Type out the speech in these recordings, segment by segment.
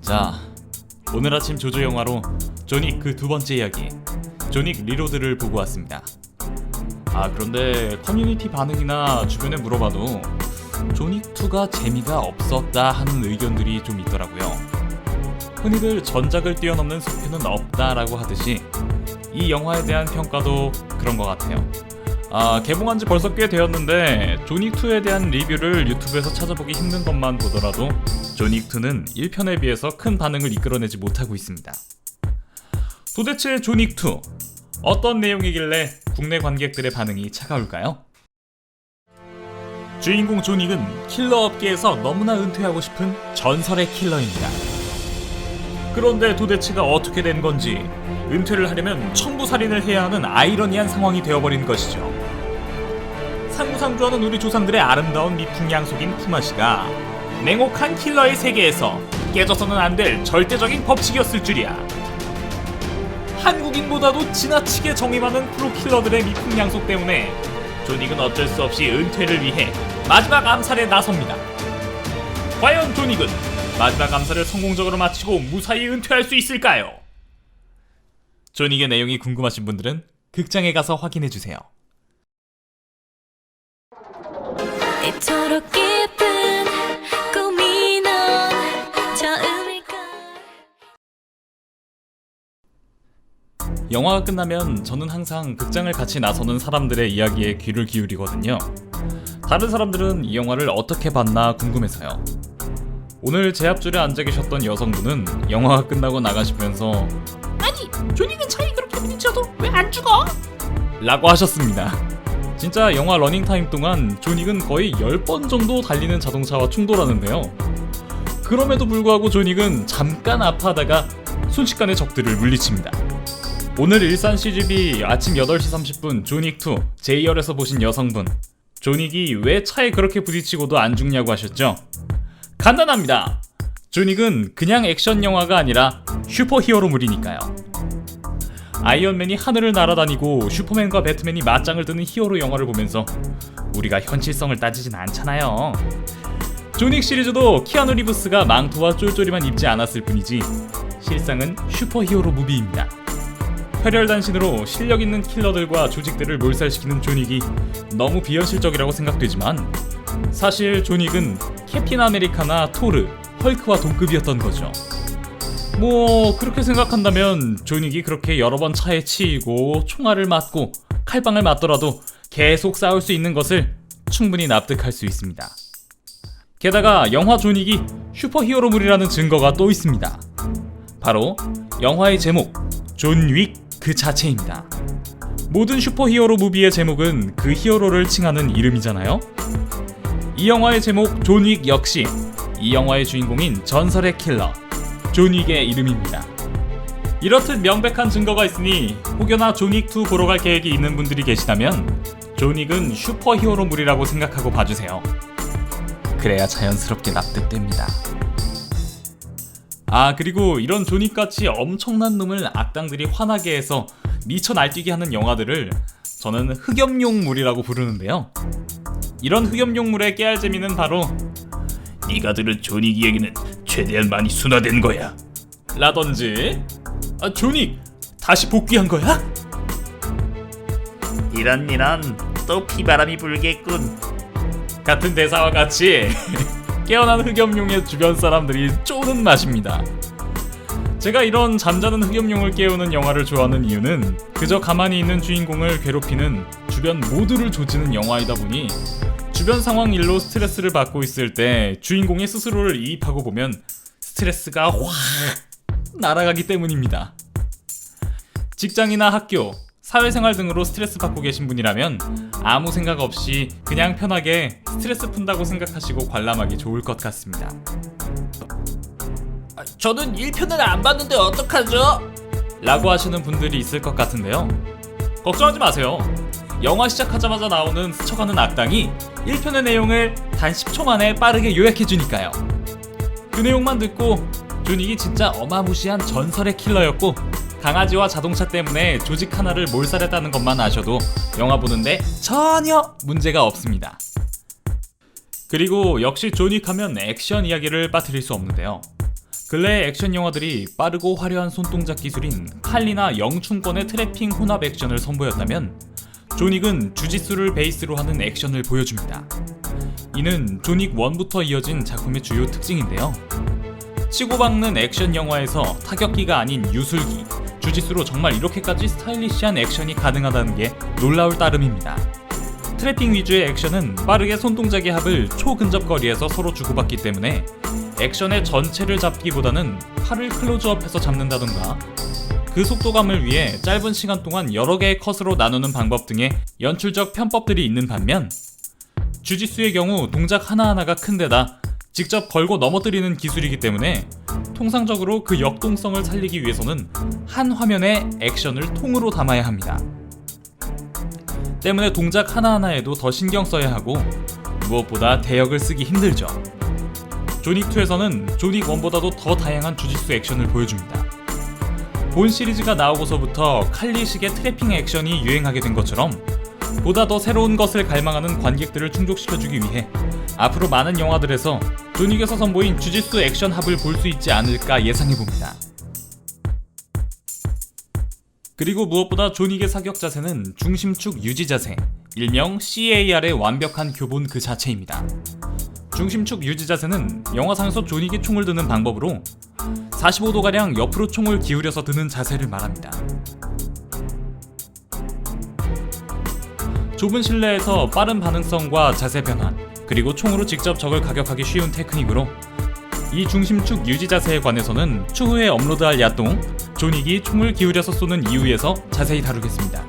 자, 오늘 아침 조조 영화로 조닉 그 두 번째 이야기, 조닉 리로드를 보고 왔습니다. 아 그런데 커뮤니티 반응이나 주변에 물어봐도 조닉 2가 재미가 없었다 하는 의견들이 좀 있더라고요. 흔히들 전작을 뛰어넘는 속편은 없다라고 하듯이 이 영화에 대한 평가도 그런 것 같아요. 아, 개봉한 지 벌써 꽤 되었는데 조닉2에 대한 리뷰를 유튜브에서 찾아보기 힘든 것만 보더라도 조닉2는 1편에 비해서 큰 반응을 이끌어내지 못하고 있습니다. 도대체 조닉2 어떤 내용이길래 국내 관객들의 반응이 차가울까요? 주인공 조닉은 킬러 업계에서 너무나 은퇴하고 싶은 전설의 킬러입니다. 그런데 도대체가 어떻게 된 건지 은퇴를 하려면 천부살인을 해야 하는 아이러니한 상황이 되어버린 것이죠. 상부상조하는 우리 조상들의 아름다운 미풍양속인 품앗이가 냉혹한 킬러의 세계에서 깨져서는 안 될 절대적인 법칙이었을 줄이야. 한국인보다도 지나치게 정이 많은 프로킬러들의 미풍양속 때문에 조닉은 어쩔 수 없이 은퇴를 위해 마지막 암살에 나섭니다. 과연 조닉은 마지막 암살을 성공적으로 마치고 무사히 은퇴할 수 있을까요? 조닉의 내용이 궁금하신 분들은 극장에 가서 확인해 주세요. 이토록 깊은 꿈이 넌 처음일까 영화가 끝나면 저는 항상 극장을 같이 나서는 사람들의 이야기에 귀를 기울이거든요. 다른 사람들은 이 영화를 어떻게 봤나 궁금해서요. 오늘 제 앞줄에 앉아 계셨던 여성분은 영화가 끝나고 나가시면서 아니 조닉은 차이 그렇게 부딪혀도 왜 안 죽어? 라고 하셨습니다. 진짜 영화 러닝타임 동안 조닉은 거의 10번 정도 달리는 자동차와 충돌하는데요. 그럼에도 불구하고 조닉은 잠깐 아파하다가 순식간에 적들을 물리칩니다. 오늘 일산 CGV 아침 8시 30분 조닉2 제이열에서 보신 여성분 조닉이 왜 차에 그렇게 부딪히고도 안 죽냐고 하셨죠? 간단합니다. 조닉은 그냥 액션 영화가 아니라 슈퍼히어로물이니까요. 아이언맨이 하늘을 날아다니고 슈퍼맨과 배트맨이 맞짱을 뜨는 히어로 영화를 보면서 우리가 현실성을 따지진 않잖아요. 조닉 시리즈도 키아누 리브스가 망토와 쫄쫄이만 입지 않았을 뿐이지 실상은 슈퍼히어로 무비입니다. 혈혈단신으로 실력 있는 킬러들과 조직들을 몰살시키는 조닉이 너무 비현실적이라고 생각되지만 사실 조닉은 캡틴 아메리카나 토르, 헐크와 동급이었던 거죠. 뭐 그렇게 생각한다면 조닉이 그렇게 여러 번 차에 치이고 총알을 맞고 칼빵을 맞더라도 계속 싸울 수 있는 것을 충분히 납득할 수 있습니다. 게다가 영화 조닉이 슈퍼히어로물이라는 증거가 또 있습니다. 바로 영화의 제목 존윅 그 자체입니다. 모든 슈퍼히어로 무비의 제목은 그 히어로를 칭하는 이름이잖아요. 이 영화의 제목 존윅 역시 이 영화의 주인공인 전설의 킬러 존 윅의 이름입니다. 이렇듯 명백한 증거가 있으니 혹여나 존윅2 보러 갈 계획이 있는 분들이 계시다면 존 윅은 슈퍼히어로물이라고 생각하고 봐주세요. 그래야 자연스럽게 납득됩니다. 아 그리고 이런 조닉같이 엄청난 놈을 악당들이 화나게 해서 미쳐 날뛰게 하는 영화들을 저는 흑염룡물이라고 부르는데요. 이런 흑염룡물의 깨알 재미는 바로 네가 들은 조닉 이야기는 최대한 많이 순화된 거야. 라던지 아 조닉 다시 복귀한 거야? 이런 이런 또 피바람이 불겠군 같은 대사와 같이 깨어난 흑염룡의 주변 사람들이 쪼는 맛입니다. 제가 이런 잠자는 흑염룡을 깨우는 영화를 좋아하는 이유는 그저 가만히 있는 주인공을 괴롭히는 주변 모두를 조지는 영화이다 보니 주변 상황 일로 스트레스를 받고 있을 때 주인공이 스스로를 이입하고 보면 스트레스가 확 날아가기 때문입니다. 직장이나 학교, 사회생활 등으로 스트레스 받고 계신 분이라면 아무 생각 없이 그냥 편하게 스트레스 푼다고 생각하시고 관람하기 좋을 것 같습니다. 저는 1편을 안 봤는데 어떡하죠? 라고 하시는 분들이 있을 것 같은데요. 걱정하지 마세요. 영화 시작하자마자 나오는 스쳐가는 악당이 1편의 내용을 단 10초 만에 빠르게 요약해주니까요. 그 내용만 듣고 존윅이 진짜 어마무시한 전설의 킬러였고 강아지와 자동차 때문에 조직 하나를 몰살했다는 것만 아셔도 영화 보는데 전혀 문제가 없습니다. 그리고 역시 존윅 하면 액션 이야기를 빠뜨릴 수 없는데요. 근래 액션 영화들이 빠르고 화려한 손동작 기술인 칼리나 영춘권의 트래핑 혼합 액션을 선보였다면 존윅은 주짓수를 베이스로 하는 액션을 보여줍니다. 이는 존윅 1부터 이어진 작품의 주요 특징인데요. 치고박는 액션 영화에서 타격기가 아닌 유술기, 주짓수로 정말 이렇게까지 스타일리시한 액션이 가능하다는 게 놀라울 따름입니다. 트래핑 위주의 액션은 빠르게 손동작의 합을 초근접거리에서 서로 주고받기 때문에 액션의 전체를 잡기보다는 팔을 클로즈업해서 잡는다던가 그 속도감을 위해 짧은 시간 동안 여러 개의 컷으로 나누는 방법 등의 연출적 편법들이 있는 반면 주짓수의 경우 동작 하나하나가 큰 데다 직접 걸고 넘어뜨리는 기술이기 때문에 통상적으로 그 역동성을 살리기 위해서는 한 화면에 액션을 통으로 담아야 합니다. 때문에 동작 하나하나에도 더 신경 써야 하고 무엇보다 대역을 쓰기 힘들죠. 조닉2에서는 조닉 1보다도 더 다양한 주짓수 액션을 보여줍니다. 본 시리즈가 나오고서부터 칼리식의 트래핑 액션이 유행하게 된 것처럼 보다 더 새로운 것을 갈망하는 관객들을 충족시켜주기 위해 앞으로 많은 영화들에서 조닉에서 선보인 주짓수 액션 합을 볼 수 있지 않을까 예상해봅니다. 그리고 무엇보다 조닉의 사격 자세는 중심축 유지 자세, 일명 CAR의 완벽한 교본 그 자체입니다. 중심축 유지 자세는 영화상에서 조닉이 총을 드는 방법으로 45도가량 옆으로 총을 기울여서 드는 자세를 말합니다. 좁은 실내에서 빠른 반응성과 자세 변환, 그리고 총으로 직접 적을 가격하기 쉬운 테크닉으로 이 중심축 유지 자세에 관해서는 추후에 업로드할 야동 조닉이 총을 기울여서 쏘는 이유에서 자세히 다루겠습니다.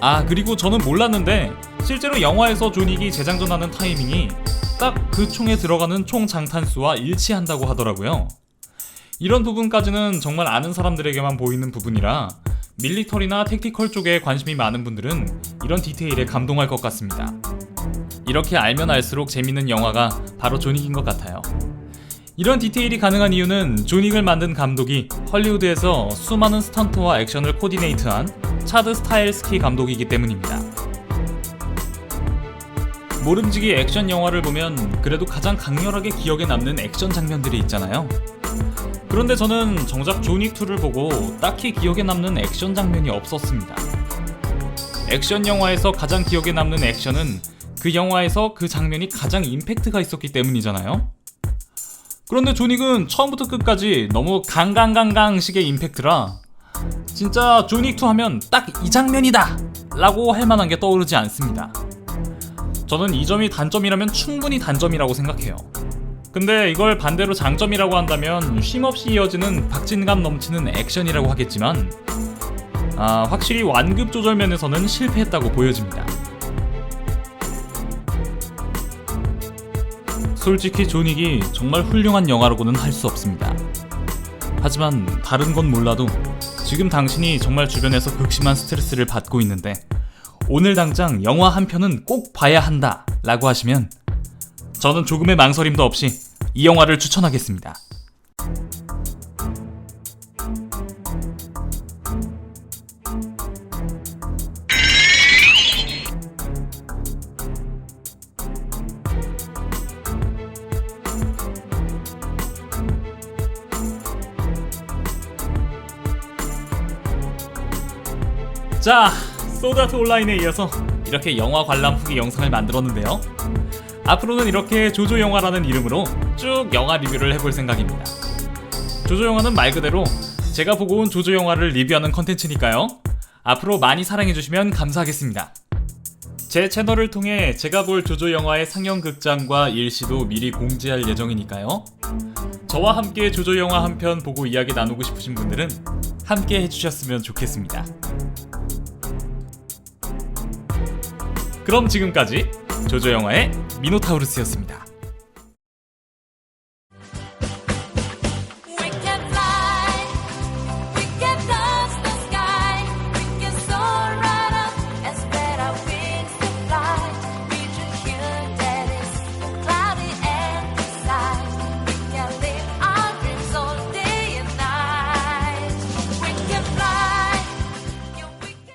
아 그리고 저는 몰랐는데 실제로 영화에서 조닉이 재장전하는 타이밍이 딱 그 총에 들어가는 총 장탄수와 일치한다고 하더라고요. 이런 부분까지는 정말 아는 사람들에게만 보이는 부분이라 밀리터리나 택티컬 쪽에 관심이 많은 분들은 이런 디테일에 감동할 것 같습니다. 이렇게 알면 알수록 재밌는 영화가 바로 조닉인 것 같아요. 이런 디테일이 가능한 이유는 조닉을 만든 감독이 헐리우드에서 수많은 스턴트와 액션을 코디네이트한 차드 스타일스키 감독이기 때문입니다. 모름지기 액션 영화를 보면 그래도 가장 강렬하게 기억에 남는 액션 장면들이 있잖아요. 그런데 저는 정작 조닉2를 보고 딱히 기억에 남는 액션 장면이 없었습니다. 액션 영화에서 가장 기억에 남는 액션은 그 영화에서 그 장면이 가장 임팩트가 있었기 때문이잖아요. 그런데 조닉은 처음부터 끝까지 너무 강강강강식의 임팩트라 진짜 조닉2 하면 딱 이 장면이다! 라고 할 만한 게 떠오르지 않습니다. 저는 이 점이 단점이라면 충분히 단점이라고 생각해요. 근데 이걸 반대로 장점이라고 한다면 쉼없이 이어지는 박진감 넘치는 액션이라고 하겠지만 아, 확실히 완급 조절 면에서는 실패했다고 보여집니다. 솔직히 조닉이 정말 훌륭한 영화라고는 할 수 없습니다. 하지만 다른 건 몰라도 지금 당신이 정말 주변에서 극심한 스트레스를 받고 있는데 오늘 당장 영화 한 편은 꼭 봐야 한다 라고 하시면 저는 조금의 망설임도 없이 이 영화를 추천하겠습니다. 자, 소드아트 온라인에 이어서 이렇게 영화 관람 후기 영상을 만들었는데요. 앞으로는 이렇게 조조 영화라는 이름으로 쭉 영화 리뷰를 해볼 생각입니다. 조조 영화는 말 그대로 제가 보고 온 조조 영화를 리뷰하는 컨텐츠니까요. 앞으로 많이 사랑해주시면 감사하겠습니다. 제 채널을 통해 제가 볼 조조 영화의 상영 극장과 일시도 미리 공지할 예정이니까요. 저와 함께 조조 영화 한 편 보고 이야기 나누고 싶으신 분들은 함께 해주셨으면 좋겠습니다. 그럼 지금까지 조조 영화의 미노타우루스였습니다.